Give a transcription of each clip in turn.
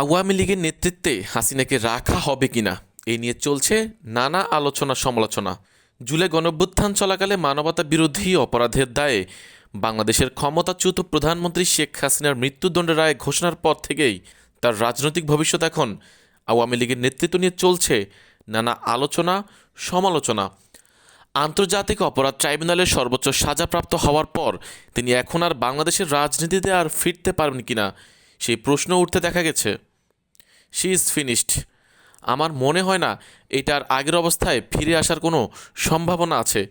আওয়ামী লীগের নেতৃত্বে হাসিনাকে রাখা হবে কিনা এই নিয়ে চলছে নানা আলোচনা সমালোচনা। জুলাই গণভ্যুত্থান চলাকালে মানবতা বিরোধী অপরাধের দায়ে বাংলাদেশের ক্ষমতাচ্যুত প্রধানমন্ত্রী শেখ হাসিনার মৃত্যুদণ্ডের রায় ঘোষণার পর থেকেই তার রাজনৈতিক ভবিষ্যৎ এখন আওয়ামী লীগের নেতৃত্ব নিয়ে চলছে নানা আলোচনা, সমালোচনা। আন্তর্জাতিক অপরাধ ট্রাইব্যুনালের সর্বোচ্চ সাজাপ্রাপ্ত হওয়ার পর তিনি এখন আর বাংলাদেশের রাজনীতিতে আর ফিরতে পারবেন কিনা, সেই প্রশ্ন উঠতে দেখা গেছে। শি ইজ ফিনিশড আমার মনে হয় না এটার আগের অবস্থায় ফিরে আসার কোনো সম্ভাবনা আছে।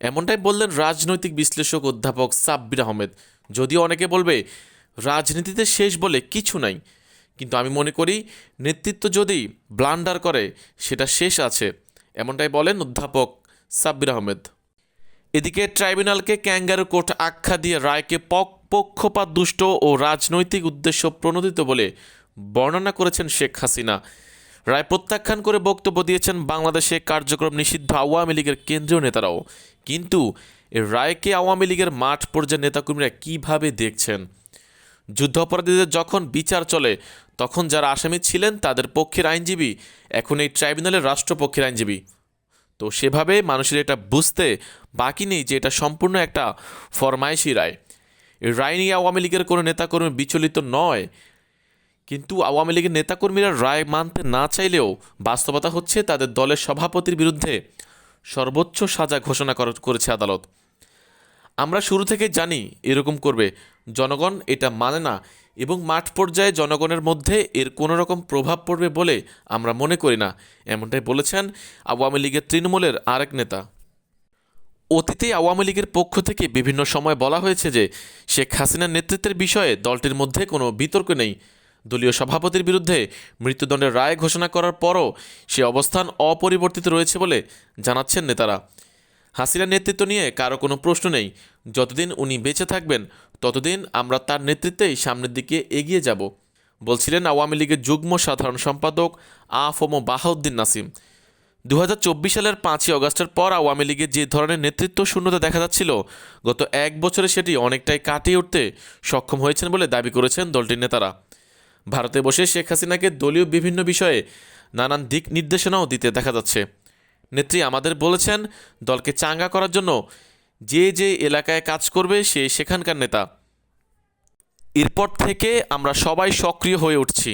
এমনটাই বললেন রাজনৈতিক বিশ্লেষক অধ্যাপক সাব্বির আহমেদ। যদিও অনেকে বলবে, রাজনীতিতে শেষ বলে কিছু নাই। কিন্তু আমি মনে করি, নেতৃত্ব যদি ব্লান্ডার করে, সেটা শেষ আছে। এমনটাই বলেন অধ্যাপক সাব্বির আহমেদ। এদিকে ট্রাইব্যুনালকে ক্যাঙ্গারু কোর্ট আখ্যা দিয়ে রায়কে পক পক্ষপাত দুষ্ট ও রাজনৈতিক উদ্দেশ্য প্রণোদিত বলে বর্ণনা করেছেন শেখ হাসিনা। রায় প্রত্যাখ্যান করে বক্তব্য দিয়েছেন বাংলাদেশে কার্যক্রম নিষিদ্ধ আওয়ামী লীগের কেন্দ্রীয় নেতারাও। কিন্তু রায়কে আওয়ামী লীগের মাঠ পর্যায়ের নেতাকর্মীরা কীভাবে দেখছেন? যুদ্ধাপরাধীদের যখন বিচার চলে, তখন যারা আসামি ছিলেন তাদের পক্ষের আইনজীবী, এখন এই ট্রাইব্যুনালের রাষ্ট্রপক্ষের আইনজীবী। তো সেভাবে মানুষের এটা বুঝতে বাকি নেই যে এটা সম্পূর্ণ একটা ফরমাইশি রায়। রায় নিয়ে আওয়ামী লীগের কোনো নেতাকর্মী বিচলিত নয়। কিন্তু আওয়ামী লীগের নেতাকর্মীরা রায় মানতে না চাইলেও বাস্তবতা হচ্ছে তাদের দলের সভাপতির বিরুদ্ধে সর্বোচ্চ সাজা ঘোষণা কর- করেছে আদালত। আমরা শুরু থেকে জানি এরকম করবে। জনগণ এটা মানে না এবং মাঠ পর্যায়ে জনগণের মধ্যে এর কোনো রকম প্রভাব পড়বে বলে আমরা মনে করি না, এমনটাই বলেছেন আওয়ামী লীগের তৃণমূলের আরেক নেতা। অতীতে আওয়ামী লীগের পক্ষ থেকে বিভিন্ন সময় বলা হয়েছে যে শেখ হাসিনার নেতৃত্বের বিষয়ে দলটির মধ্যে কোনো বিতর্ক নেই। দলীয় সভাপতির বিরুদ্ধে মৃত্যুদণ্ডের রায় ঘোষণা করার পরও সে অবস্থান অপরিবর্তিত রয়েছে বলে জানাচ্ছেন নেতারা। হাসিনার নেতৃত্ব নিয়ে কারও কোনো প্রশ্ন নেই। যতদিন উনি বেঁচে থাকবেন, ততদিন আমরা তার নেতৃত্বেই সামনের দিকে এগিয়ে যাব, বলছিলেন আওয়ামী লীগের যুগ্ম সাধারণ সম্পাদক আফম বাহাউদ্দিন নাসিম। দু হাজার চব্বিশ সালের পাঁচই অগস্টের পর আওয়ামী লীগের যে ধরনের নেতৃত্ব শূন্যতা দেখা যাচ্ছিল, গত এক বছরে সেটি অনেকটাই কাটিয়ে উঠতে সক্ষম হয়েছেন বলে দাবি করেছেন দলটির নেতারা। ভারতে বসে শেখ হাসিনাকে দলীয় বিভিন্ন বিষয়ে নানান দিক নির্দেশনাও দিতে দেখা যাচ্ছে। নেত্রী আমাদের বলেছেন, দলকে চাঙ্গা করার জন্য যে যে এলাকায় কাজ করবে সে সেখানকার নেতা। এরপর থেকে আমরা সবাই সক্রিয় হয়ে উঠছি।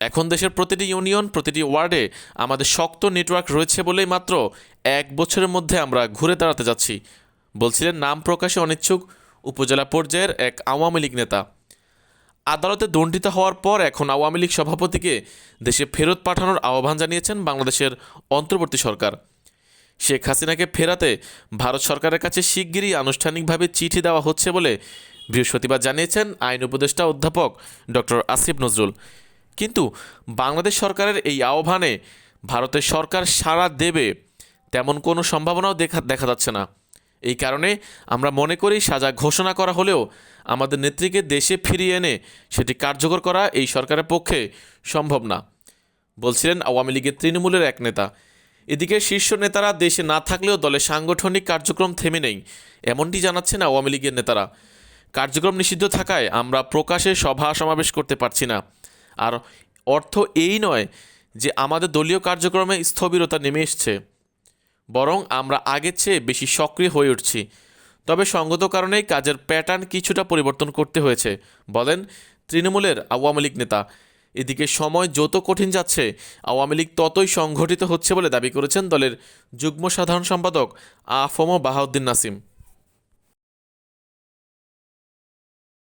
এখন দেশের প্রতিটি ইউনিয়ন, প্রতিটি ওয়ার্ডে আমাদের শক্ত নেটওয়ার্ক রয়েছে বলেই মাত্র এক বছরের মধ্যে আমরা ঘুরে দাঁড়াতে যাচ্ছি, বলছিলেন নাম প্রকাশে অনিচ্ছুক উপজেলা পর্যায়ের এক আওয়ামী লীগ নেতা। আদালতে দণ্ডিত হওয়ার পর এখন আওয়ামী লীগ সভাপতিকে দেশে ফেরত পাঠানোর আহ্বান জানিয়েছেন বাংলাদেশের অন্তর্বর্তী সরকার। শেখ হাসিনাকে ফেরাতে ভারত সরকারের কাছে শিগগিরই আনুষ্ঠানিকভাবে চিঠি দেওয়া হচ্ছে বলে বৃহস্পতিবার জানিয়েছেন আইন উপদেষ্টা অধ্যাপক ডক্টর আসিফ নজরুল। কিন্তু বাংলাদেশ সরকারের এই আহ্বানে ভারতের সরকার সাড়া দেবে তেমন কোনো সম্ভাবনাও দেখা দেখা যাচ্ছে না। এই কারণে আমরা মনে করি সাজা ঘোষণা করা হলেও আমাদের নেত্রীকে দেশে ফিরিয়ে এনে সেটি কার্যকর করা এই সরকারের পক্ষে সম্ভব না। বলছিলেন আওয়ামী লীগের তৃণমূলের এক নেতা। এদিকে শীর্ষ নেতারা দেশে না থাকলেও দলের সাংগঠনিক কার্যক্রম থেমে নেই, এমনটি জানাচ্ছেন আওয়ামী লীগের নেতারা। কার্যক্রম নিষিদ্ধ থাকায় আমরা প্রকাশে সভা সমাবেশ করতে পারছি না। আর অর্থ এই নয় যে আমাদের দলীয় কার্যক্রমে স্থবিরতা নেমে এসছে। বরং আমরা আগের চেয়ে বেশি সক্রিয় হয়ে উঠছি। তবে সঙ্গত কারণেই কাজের প্যাটার্ন কিছুটা পরিবর্তন করতে হয়েছে, বলেন তৃণমূলের আওয়ামী লীগ নেতা। এদিকে সময় যত কঠিন যাচ্ছে, আওয়ামী লীগ ততই সংঘটিত হচ্ছে বলে দাবি করেছেন দলের যুগ্ম সাধারণ সম্পাদক আফম বাহাউদ্দিন নাসিম।